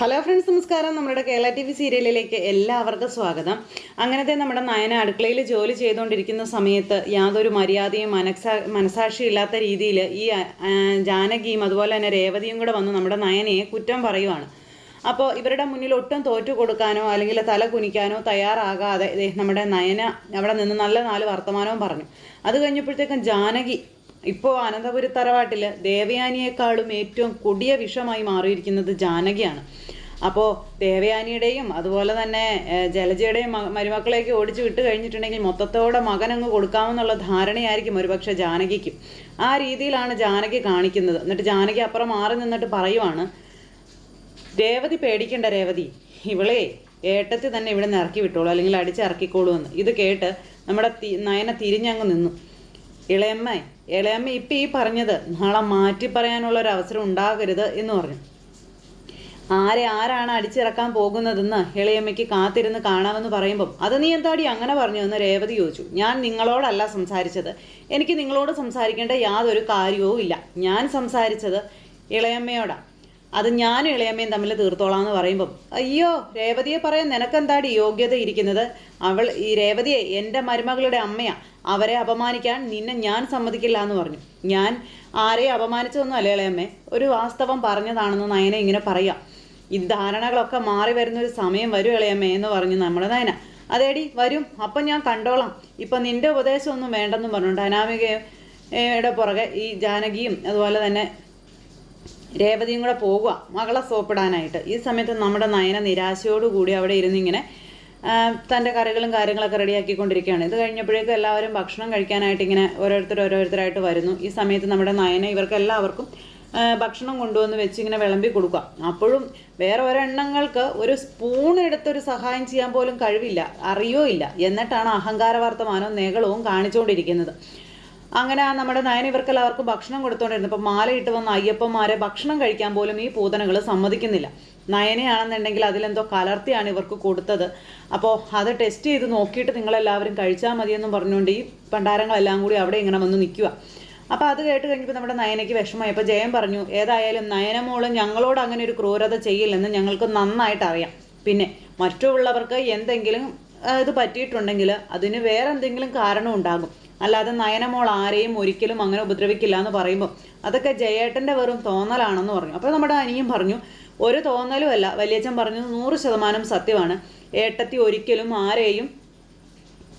Hello friends നമസ്കാരം. നമ്മുടെ Kerala T V സീരിയലിലേക്ക് എല്ലാവർക്കും സ്വാഗതം. അങ്ങനത്തെ നമ്മുടെ നയന അടുക്കളയിൽ ജോലി ചെയ്തുകൊണ്ടിരിക്കുന്ന സമയത്ത് യാതൊരു മര്യാദയും മനസാ മനസാക്ഷിയില്ലാത്ത രീതിയിൽ ഈ ജാനകിയും അതുപോലെ തന്നെ രേവതിയും കൂടെ വന്ന് നമ്മുടെ നയനയെ കുറ്റം പറയുവാണ്. അപ്പോൾ ഇവരുടെ മുന്നിൽ ഒട്ടും തോറ്റു കൊടുക്കാനോ അല്ലെങ്കിൽ തല കുനിക്കാനോ തയ്യാറാകാതെ നമ്മുടെ നയന അവിടെ നിന്ന് നല്ല നാല് വർത്തമാനവും പറഞ്ഞു. അത് കഴിഞ്ഞപ്പോഴത്തേക്കും ജാനകി ഇപ്പോൾ അനന്തപുരി തറവാട്ടിൽ ദേവയാനിയേക്കാളും ഏറ്റവും കൊടിയ വിഷമായി മാറിയിരിക്കുന്നത് ജാനകിയാണ്. അപ്പോൾ ദേവയാനിയുടെയും അതുപോലെ തന്നെ ജലജയുടെയും മരുമക്കളെയൊക്കെ ഓടിച്ചു വിട്ട് കഴിഞ്ഞിട്ടുണ്ടെങ്കിൽ മൊത്തത്തോടെ മകൻ അങ്ങ് കൊടുക്കാമെന്നുള്ള ധാരണയായിരിക്കും ഒരുപക്ഷെ ജാനകിക്കും. ആ രീതിയിലാണ് ജാനകി കാണിക്കുന്നത്. എന്നിട്ട് ജാനകി അപ്പുറം മാറി നിന്നിട്ട് പറയുവാണ് രേവതി പേടിക്കേണ്ട രേവതി. ഇവളെ ഏട്ടത്തി തന്നെ ഇവിടെ നിന്ന് ഇറക്കി വിട്ടോളൂ അല്ലെങ്കിൽ അടിച്ചിറക്കിക്കോളൂ എന്ന്. ഇത് കേട്ട് നമ്മുടെ നയന തിരിഞ്ഞങ്ങ് നിന്നു. ഇളയമ്മ ഇളയമ്മ ഇപ്പം ഈ പറഞ്ഞത് നാളെ മാറ്റി പറയാനുള്ള ഒരു അവസരം ഉണ്ടാകരുത് എന്ന് പറഞ്ഞു. ആരെ ആരാണ് അടിച്ചിറക്കാൻ പോകുന്നതെന്ന് ഇളയമ്മയ്ക്ക് കാത്തിരുന്ന് കാണാമെന്ന് പറയുമ്പം അത് നീ എന്താടി അങ്ങനെ പറഞ്ഞു? എന്ന് രേവതി ചോദിച്ചു. ഞാൻ നിങ്ങളോടല്ല സംസാരിച്ചത്. എനിക്ക് നിങ്ങളോട് സംസാരിക്കേണ്ട യാതൊരു കാര്യവും ഇല്ല. ഞാൻ സംസാരിച്ചത് ഇളയമ്മയോടാ അത് ഞാനും ഇളയമ്മയും തമ്മിൽ തീർത്തോളാം എന്ന് പറയുമ്പം അയ്യോ രേവതിയെ പറയാൻ നിനക്കെന്താടി യോഗ്യത ഇരിക്കുന്നത്? അവൾ ഈ രേവതിയെ എന്റെ മരുമകളുടെ അമ്മയാ. അവരെ അപമാനിക്കാൻ നിന്നെ ഞാൻ സമ്മതിക്കില്ല എന്ന് പറഞ്ഞു. ഞാൻ ആരെയും അപമാനിച്ചതൊന്നും അല്ലേ ഇളയമ്മേ ഒരു വാസ്തവം പറഞ്ഞതാണെന്ന് നയനെ ഇങ്ങനെ പറയാം. ഈ ധാരണകളൊക്കെ മാറി വരുന്ന ഒരു സമയം വരും ഇളയമ്മേ എന്ന് പറഞ്ഞു നമ്മുടെ നയന. അതേടി വരും അപ്പം ഞാൻ കണ്ടോളാം. ഇപ്പം നിന്റെ ഉപദേശമൊന്നും വേണ്ടെന്നും പറഞ്ഞു അനാമികയുടെ പുറകെ ഈ ജാനകിയും അതുപോലെ തന്നെ രേവതിയും കൂടെ പോകുക മകളെ സോപ്പിടാനായിട്ട്. ഈ സമയത്ത് നമ്മുടെ നയന നിരാശയോടുകൂടി അവിടെ ഇരുന്നിങ്ങനെ തന്റെ കറികളും കാര്യങ്ങളൊക്കെ റെഡിയാക്കിക്കൊണ്ടിരിക്കുകയാണ്. ഇത് കഴിഞ്ഞപ്പോഴേക്കും എല്ലാവരും ഭക്ഷണം കഴിക്കാനായിട്ട് ഇങ്ങനെ ഓരോരുത്തർ ഓരോരുത്തരായിട്ട് വരുന്നു. ഈ സമയത്ത് നമ്മുടെ നയന ഇവർക്ക് എല്ലാവർക്കും ഭക്ഷണം കൊണ്ടുവന്ന് വെച്ച് ഇങ്ങനെ വിളമ്പി കൊടുക്കുക. അപ്പോഴും വേറെ ഒരെണ്ണങ്ങൾക്ക് ഒരു സ്പൂൺ എടുത്തൊരു സഹായം ചെയ്യാൻ പോലും കഴിവില്ല അറിയോ ഇല്ല. എന്നിട്ടാണ് അഹങ്കാര വർത്തമാനവും നേകളവും കാണിച്ചുകൊണ്ടിരിക്കുന്നത്. അങ്ങനെ ആ നമ്മുടെ നയന അവർക്ക് ഭക്ഷണം കൊടുത്തോണ്ടിരുന്നു. ഇപ്പം മാലയിട്ട് വന്ന അയ്യപ്പന്മാരെ ഭക്ഷണം കഴിക്കാൻ പോലും ഈ പൂതനകൾ സമ്മതിക്കുന്നില്ല. നയനയാണെന്നുണ്ടെങ്കിൽ അതിലെന്തോ കലർത്തിയാണ് ഇവർക്ക് കൊടുത്തത്. അപ്പോൾ അത് ടെസ്റ്റ് ചെയ്ത് നോക്കിയിട്ട് നിങ്ങളെല്ലാവരും കഴിച്ചാൽ മതിയെന്നും പറഞ്ഞുകൊണ്ട് ഈ പണ്ടാരങ്ങളെല്ലാം കൂടി അവിടെ ഇങ്ങനെ വന്ന് നിൽക്കുക. അപ്പോൾ അത് കേട്ട് കഴിഞ്ഞപ്പോൾ നമ്മുടെ നയനയ്ക്ക് വിഷമമായി. അപ്പോൾ ജയൻ പറഞ്ഞു ഏതായാലും നയനമോൾ ഞങ്ങളോട് അങ്ങനെ ഒരു ക്രൂരത ചെയ്യില്ലെന്ന് ഞങ്ങൾക്ക് നന്നായിട്ട് അറിയാം. പിന്നെ മറ്റുള്ളവർക്ക് എന്തെങ്കിലും ഇത് പറ്റിയിട്ടുണ്ടെങ്കിൽ അതിന് വേറെ എന്തെങ്കിലും കാരണം ഉണ്ടാകും. അല്ലാതെ നയനമോൾ ആരെയും ഒരിക്കലും അങ്ങനെ ഉപദ്രവിക്കില്ല എന്ന് പറയുമ്പോൾ അതൊക്കെ ജയേട്ടന്റെ വെറും തോന്നലാണെന്ന് പറഞ്ഞു. അപ്പോൾ നമ്മുടെ അനിയും പറഞ്ഞു ഒരു തോന്നലും അല്ല. വലിയച്ഛൻ പറഞ്ഞു നൂറ് ശതമാനം സത്യമാണ്. ഏട്ടത്തി ഒരിക്കലും ആരെയും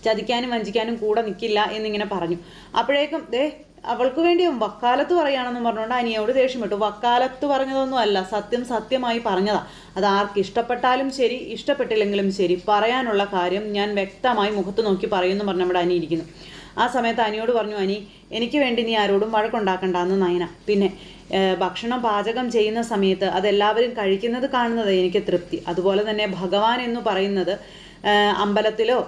ചതിക്കാനും വഞ്ചിക്കാനും കൂടെ നിൽക്കില്ല എന്നിങ്ങനെ പറഞ്ഞു. അപ്പോഴേക്കും ദേ അവൾക്ക് വേണ്ടി വക്കാലത്ത് പറയുകയാണെന്ന് പറഞ്ഞുകൊണ്ട് അനിയോട് ദേഷ്യം വിട്ടു. വക്കാലത്ത് പറഞ്ഞതൊന്നും അല്ല സത്യം സത്യമായി പറഞ്ഞതാ. അത് ആർക്ക് ഇഷ്ടപ്പെട്ടാലും ശരി ഇഷ്ടപ്പെട്ടില്ലെങ്കിലും ശരി. പറയാനുള്ള കാര്യം ഞാൻ വ്യക്തമായി മുഖത്ത് നോക്കി പറയുമെന്ന് പറഞ്ഞ് നമ്മുടെ അനി ഇരിക്കുന്നു. ആ സമയത്ത് അനിയോട് പറഞ്ഞു അനി എനിക്ക് വേണ്ടി നീ ആരോടും വഴക്കുണ്ടാക്കണ്ടെന്ന് നയന. പിന്നെ ഭക്ഷണം പാചകം ചെയ്യുന്ന സമയത്ത് അതെല്ലാവരും കഴിക്കുന്നത് കാണുന്നത് എനിക്ക് തൃപ്തി. അതുപോലെ തന്നെ ഭഗവാൻ എന്ന് പറയുന്നത് അമ്പലത്തിലോ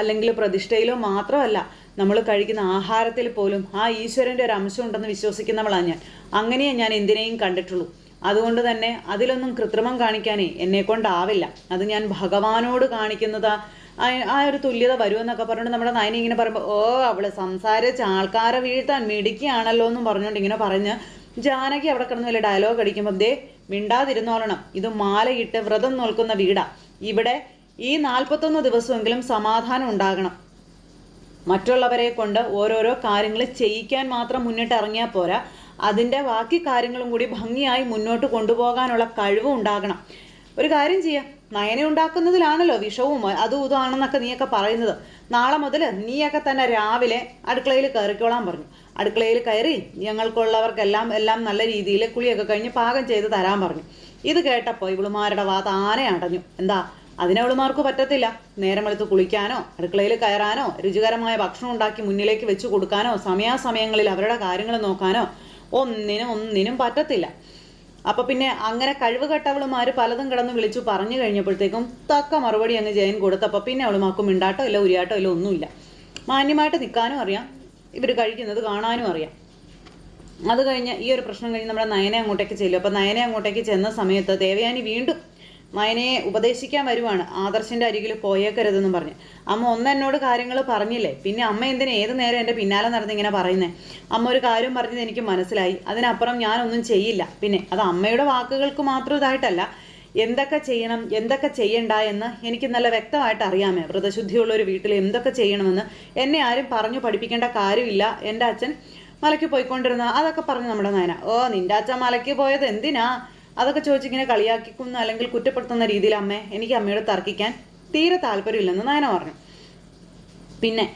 അല്ലെങ്കിൽ പ്രതിഷ്ഠയിലോ മാത്രമല്ല നമ്മൾ കഴിക്കുന്ന ആഹാരത്തിൽ പോലും ആ ഈശ്വരന്റെ ഒരു അംശം ഉണ്ടെന്ന് വിശ്വസിക്കുന്നവളാണ് ഞാൻ. അങ്ങനെയേ ഞാൻ എന്തിനേയും കണ്ടിട്ടുള്ളൂ. അതുകൊണ്ട് തന്നെ അതിലൊന്നും കൃത്രിമം കാണിക്കാനേ എന്നെ കൊണ്ടാവില്ല. അത് ഞാൻ ഭഗവാനോട് കാണിക്കുന്നത്. ആ- ഒരു തുല്യത വരുമെന്നൊക്കെ പറഞ്ഞുകൊണ്ട് നമ്മുടെ നയനി ഇങ്ങനെ പറയുമ്പോൾ ഓ അവൾ സംസാരിച്ച് ആൾക്കാരെ വീഴ്ത്താൻ മിടിക്കുകയാണല്ലോ എന്നും പറഞ്ഞുകൊണ്ട് ഇങ്ങനെ പറഞ്ഞ് ജാനകി അവിടെ കിടന്ന് വലിയ ഡയലോഗ് അടിക്കുമ്പോൾ ദേ മിണ്ടാതിരുന്നോളണം ഇത് മാലയിട്ട് വ്രതം നോൽക്കുന്ന വീടാ. ഇവിടെ ഈ നാൽപ്പത്തൊന്ന് ദിവസമെങ്കിലും സമാധാനം ഉണ്ടാകണം. മറ്റുള്ളവരെ കൊണ്ട് ഓരോരോ കാര്യങ്ങൾ ചെയ്യിക്കാൻ മാത്രം മുന്നിട്ട് ഇറങ്ങിയാൽ പോരാ. അതിന്റെ ബാക്കി കാര്യങ്ങളും കൂടി ഭംഗിയായി മുന്നോട്ട് കൊണ്ടുപോകാനുള്ള കഴിവും ഉണ്ടാകണം. ഒരു കാര്യം ചെയ്യാം. നയന ഉണ്ടാക്കുന്നതിലാണല്ലോ വിഷവും അതും ഇതാണെന്നൊക്കെ നീയൊക്കെ പറയുന്നത്. നാളെ മുതൽ നീയൊക്കെ തന്നെ രാവിലെ അടുക്കളയിൽ കയറിക്കോളാൻ പറഞ്ഞു. അടുക്കളയിൽ കയറി ഞങ്ങൾക്കുള്ളവർക്കെല്ലാം എല്ലാം നല്ല രീതിയിൽ കുളിയൊക്കെ കഴിഞ്ഞ് പാകം ചെയ്ത് തരാൻ പറഞ്ഞു. ഇത് കേട്ടപ്പോൾ ഇവളുമാരുടെ വാ താനെ അടഞ്ഞു എന്താ? അതിനവളുമാർക്ക് പറ്റത്തില്ല. നേരം എടുത്ത് കുളിക്കാനോ അടുക്കളയിൽ കയറാനോ രുചികരമായ ഭക്ഷണം ഉണ്ടാക്കി മുന്നിലേക്ക് വെച്ച് കൊടുക്കാനോ സമയാസമയങ്ങളിൽ അവരുടെ കാര്യങ്ങൾ നോക്കാനോ ഒന്നിനും ഒന്നിനും പറ്റത്തില്ല. അപ്പൊ പിന്നെ അങ്ങനെ കഴിവ് പലതും കിടന്ന് വിളിച്ചു പറഞ്ഞു കഴിഞ്ഞപ്പോഴത്തേക്കും തക്ക മറുപടി അങ്ങ് ജയൻ കൊടുത്തപ്പോൾ പിന്നെ അവളുമാർക്കും മിണ്ടാട്ടോ ഇല്ല ഉരിയാട്ടോ ഇല്ല ഒന്നുമില്ല. മാന്യമായിട്ട് നിൽക്കാനും അറിയാം. ഇവർ കഴിക്കുന്നത് കാണാനും അറിയാം. അത് കഴിഞ്ഞ് ഈ ഒരു പ്രശ്നം കഴിഞ്ഞ് നമ്മുടെ നയനെ അങ്ങോട്ടേക്ക് ചെല്ലും. അപ്പോൾ നയനെ അങ്ങോട്ടേക്ക് ചെന്ന സമയത്ത് ദേവയാനി വീണ്ടും നയനയെ ഉപദേശിക്കാൻ വരുവാണ്. ആദർശിന്റെ അരികിൽ പോയേക്കരുതെന്നും പറഞ്ഞ്. അമ്മ ഒന്ന് എന്നോട് കാര്യങ്ങൾ പറഞ്ഞില്ലേ? പിന്നെ അമ്മ എന്തിനാ ഏത് നേരം എന്റെ പിന്നാലെ നടന്ന് ഇങ്ങനെ പറയുന്നേ? അമ്മ ഒരു കാര്യം പറഞ്ഞത് എനിക്ക് മനസ്സിലായി. അതിനപ്പുറം ഞാനൊന്നും ചെയ്യില്ല. പിന്നെ അത് അമ്മയുടെ വാക്കുകൾക്ക് മാത്രം ഇതായിട്ടല്ല. എന്തൊക്കെ ചെയ്യണം എന്തൊക്കെ ചെയ്യണ്ട എന്ന് എനിക്ക് നല്ല വ്യക്തമായിട്ട് അറിയാമേ. വ്രതശുദ്ധിയുള്ള ഒരു വീട്ടിൽ എന്തൊക്കെ ചെയ്യണമെന്ന് എന്നെ ആരും പറഞ്ഞു പഠിപ്പിക്കേണ്ട കാര്യമില്ല. എന്റെ അച്ഛൻ മലയ്ക്ക് പോയിക്കൊണ്ടിരുന്ന അതൊക്കെ പറഞ്ഞു നമ്മുടെ നയന. ഓ നിന്റെ അച്ഛൻ മലയ്ക്ക് പോയത് എന്തിനാ? അതൊക്കെ ചോദിച്ചിങ്ങനെ കളിയാക്കിക്കുന്ന അല്ലെങ്കിൽ കുറ്റപ്പെടുത്തുന്ന രീതിയിൽ അമ്മേ എനിക്ക് അമ്മയോട് തർക്കിക്കാൻ തീരെ താല്പര്യമില്ലെന്ന് നയന പറഞ്ഞു. പിന്നെ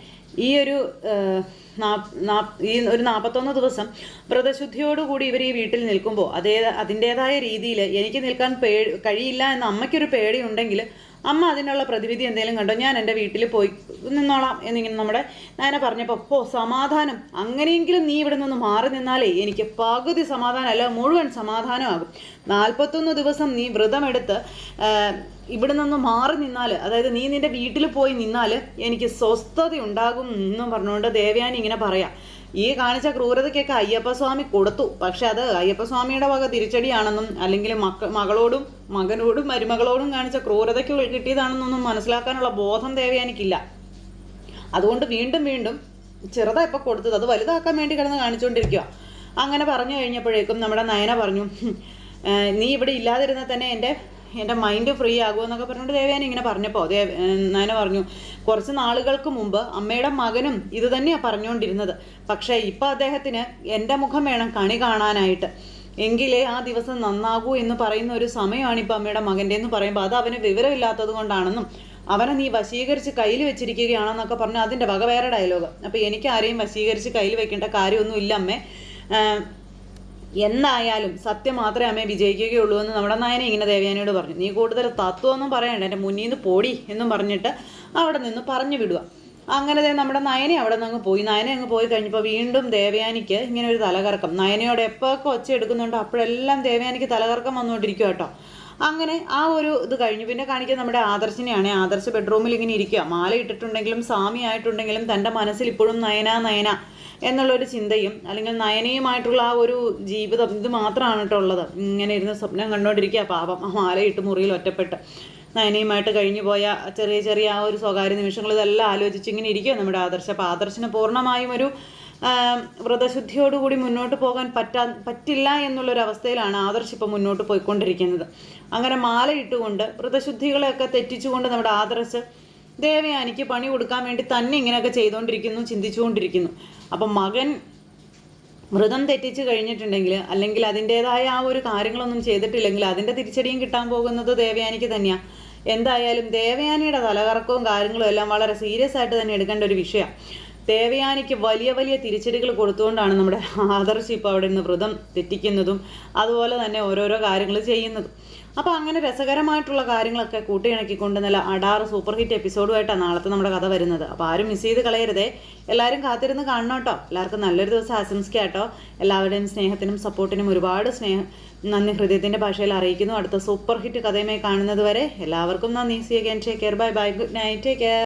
ഈ ഒരു ഈ ഒരു നാൽപ്പത്തൊന്ന് ദിവസം വ്രതശുദ്ധിയോടുകൂടി ഇവർ ഈ വീട്ടിൽ നിൽക്കുമ്പോൾ അതേ അതിന്റെതായ രീതിയിൽ എനിക്ക് നിൽക്കാൻ പേ കഴിയില്ല എന്ന് അമ്മയ്ക്കൊരു പേടിയുണ്ടെങ്കിൽ അമ്മ അതിനുള്ള പ്രതിവിധി എന്തെങ്കിലും കണ്ടോ? ഞാൻ എന്റെ വീട്ടിൽ പോയി നിന്നോളാം എന്നിങ്ങനെ നമ്മുടെ നായന പറഞ്ഞപ്പോൾ ഓ സമാധാനം. അങ്ങനെയെങ്കിലും നീ ഇവിടെ നിന്ന് മാറി നിന്നാലേ എനിക്ക് പകുതി സമാധാനം അല്ല മുഴുവൻ സമാധാനമാകും നാൽപ്പത്തൊന്ന് ദിവസം നീ വ്രതമെടുത്ത് ഇവിടെ നിന്ന് മാറി നിന്നാൽ അതായത് നീ നിന്റെ വീട്ടിൽ പോയി നിന്നാൽ എനിക്ക് സ്വസ്ഥത ഉണ്ടാകും എന്നും പറഞ്ഞുകൊണ്ട് ദേവയാനി ഇങ്ങനെ പറയാം. ഈ കാണിച്ച ക്രൂരതയ്ക്കൊക്കെ അയ്യപ്പസ്വാമി കൊടുത്തു. പക്ഷെ അത് അയ്യപ്പസ്വാമിയുടെ വക തിരിച്ചടിയാണെന്നും അല്ലെങ്കിൽ മക്ക മകളോടും മകനോടും മരുമകളോടും കാണിച്ച ക്രൂരതയ്ക്ക് കിട്ടിയതാണെന്നൊന്നും മനസ്സിലാക്കാനുള്ള ബോധം ദേവയാനിക്കില്ല. അതുകൊണ്ട് വീണ്ടും വീണ്ടും ചെറുതാ ഇപ്പൊ കൊടുത്തത്. അത് വലുതാക്കാൻ വേണ്ടി കിടന്ന് കാണിച്ചുകൊണ്ടിരിക്കുക അങ്ങനെ പറഞ്ഞു കഴിഞ്ഞപ്പോഴേക്കും നമ്മുടെ നയന പറഞ്ഞു നീ ഇവിടെ ഇല്ലാതിരുന്നാൽ തന്നെ എന്റെ എന്റെ മൈൻഡ് ഫ്രീ ആകുമെന്നൊക്കെ പറഞ്ഞുകൊണ്ട് ദേവയാനി ഇങ്ങനെ പറഞ്ഞപ്പോൾ ദേവ നയന പറഞ്ഞു കുറച്ച് നാളുകൾക്ക് മുമ്പ് അമ്മയുടെ മകനും ഇത് തന്നെയാണ് പറഞ്ഞുകൊണ്ടിരുന്നത്. പക്ഷേ ഇപ്പോൾ അദ്ദേഹത്തിന് എന്റെ മുഖം വേണം കണി കാണാനായിട്ട്. എങ്കിലേ ആ ദിവസം നന്നാകൂ എന്ന് പറയുന്ന ഒരു സമയമാണ് ഇപ്പം അമ്മയുടെ മകന്റെ എന്ന് പറയുമ്പോൾ അത് അവന് വിവരമില്ലാത്തത് കൊണ്ടാണെന്നും അവനെ നീ വശീകരിച്ച് കയ്യിൽ വെച്ചിരിക്കുകയാണെന്നൊക്കെ പറഞ്ഞാൽ അതിന്റെ വക വേറെ ഡയലോഗ് അപ്പോൾ എനിക്ക് ആരെയും വശീകരിച്ച് കയ്യിൽ വെക്കേണ്ട കാര്യമൊന്നുമില്ല അമ്മേ. എന്തായാലും സത്യം മാത്രമേ അമ്മയെ വിജയിക്കുകയുള്ളൂ എന്ന് നമ്മുടെ നായനെ ഇങ്ങനെ ദേവയാനിയോട് പറഞ്ഞു. നീ കൂടുതൽ തത്വമൊന്നും പറയണ്ട. എന്റെ മുന്നിൽ നിന്ന് പോടി എന്നും പറഞ്ഞിട്ട് അവിടെ നിന്ന് പറഞ്ഞു വിടുക. അങ്ങനെ നമ്മുടെ നയനെ അവിടെ നിന്ന് അങ്ങ് പോയി. നയനെ അങ്ങ് പോയി കഴിഞ്ഞപ്പോൾ വീണ്ടും ദേവയാനിക്ക് ഇങ്ങനെ ഒരു തലകറക്കം. നയനയോട് എപ്പോഴൊക്കെ ഒച്ച എടുക്കുന്നുണ്ടോ അപ്പോഴെല്ലാം ദേവയാനിക്ക് തലകറക്കം വന്നുകൊണ്ടിരിക്കും കേട്ടോ. അങ്ങനെ ആ ഒരു ഇത് കഴിഞ്ഞു. പിന്നെ കാണിക്കാൻ നമ്മുടെ ആദർശിനെയാണ്. ആദർശ് ബെഡ്റൂമിൽ ഇങ്ങനെ ഇരിക്കുക. മാല ഇട്ടിട്ടുണ്ടെങ്കിലും സ്വാമി ആയിട്ടുണ്ടെങ്കിലും തന്റെ മനസ്സിൽ ഇപ്പോഴും നയന നയന എന്നുള്ളൊരു ചിന്തയും അല്ലെങ്കിൽ നയനയുമായിട്ടുള്ള ആ ഒരു ജീവിതം ഇത് മാത്രമാണ് കേട്ടോ ഉള്ളത്. ഇങ്ങനെ ഇരുന്ന് സ്വപ്നം കണ്ടുകൊണ്ടിരിക്കുക. പാപം ആ മാലയിട്ട് മുറിയിൽ ഒറ്റപ്പെട്ട് നയനയുമായിട്ട് കഴിഞ്ഞു പോയ ചെറിയ ചെറിയ ആ ഒരു സ്വകാര്യ നിമിഷങ്ങൾ ഇതെല്ലാം ആലോചിച്ച് ഇങ്ങനെ ഇരിക്കുക നമ്മുടെ ആദർശ. അപ്പോൾ ആദർശന് പൂർണമായും ഒരു വ്രതശുദ്ധിയോടുകൂടി മുന്നോട്ട് പോകാൻ പറ്റാ പറ്റില്ല എന്നുള്ളൊരവസ്ഥയിലാണ് ആദർശ് ഇപ്പോൾ മുന്നോട്ട് പോയിക്കൊണ്ടിരിക്കുന്നത്. അങ്ങനെ മാല ഇട്ടുകൊണ്ട് വ്രതശുദ്ധികളെയൊക്കെ തെറ്റിച്ചുകൊണ്ട് നമ്മുടെ ആദർശ് ദേവയാനിക്ക് പണി കൊടുക്കാൻ വേണ്ടി തന്നെ ഇങ്ങനെയൊക്കെ ചെയ്തുകൊണ്ടിരിക്കുന്നു ചിന്തിച്ചുകൊണ്ടിരിക്കുന്നു. അപ്പം മകൻ വ്രതം തെറ്റിച്ച് കഴിഞ്ഞിട്ടുണ്ടെങ്കിൽ അല്ലെങ്കിൽ അതിന്റെതായ ആ ഒരു കാര്യങ്ങളൊന്നും ചെയ്തിട്ടില്ലെങ്കിൽ അതിന്റെ തിരിച്ചടിയും കിട്ടാൻ പോകുന്നത് ദേവയാനിക്ക് തന്നെയാണ് എന്തായാലും ദേവയാനിയുടെ തലകറക്കവും കാര്യങ്ങളും എല്ലാം വളരെ സീരിയസ് ആയിട്ട് തന്നെ എടുക്കേണ്ട ഒരു വിഷയമാണ് ദേവയാനിക്ക് വലിയ വലിയ തിരിച്ചടികൾ കൊടുത്തുകൊണ്ടാണ് നമ്മുടെ ആദർശ് ഇപ്പോൾ അവിടെ നിന്ന് വ്രതം തെറ്റിക്കുന്നതും അതുപോലെ തന്നെ ഓരോരോ കാര്യങ്ങൾ ചെയ്യുന്നതും. അപ്പോൾ അങ്ങനെ രസകരമായിട്ടുള്ള കാര്യങ്ങളൊക്കെ കൂട്ടിയിണക്കിക്കൊണ്ട് നല്ല അടാറ് സൂപ്പർ ഹിറ്റ് എപ്പിസോഡുമായിട്ടാണ് നാളത്തെ നമ്മുടെ കഥ വരുന്നത്. അപ്പോൾ ആരും മിസ് ചെയ്ത് കളയരുതേ. എല്ലാവരും കാത്തിരുന്ന് കാണണം കേട്ടോ. എല്ലാവർക്കും നല്ലൊരു ദിവസം ആശംസിക്കാം കേട്ടോ. എല്ലാവരുടെയും സ്നേഹത്തിനും സപ്പോർട്ടിനും ഒരുപാട് സ്നേഹം നന്ദി ഹൃദയത്തിന്റെ ഭാഷയിൽ അറിയിക്കുന്നു. അടുത്ത സൂപ്പർ ഹിറ്റ് കഥയുമായി കാണുന്നത് വരെ എല്ലാവർക്കും നന്ദി. See again take care bye bye good night take care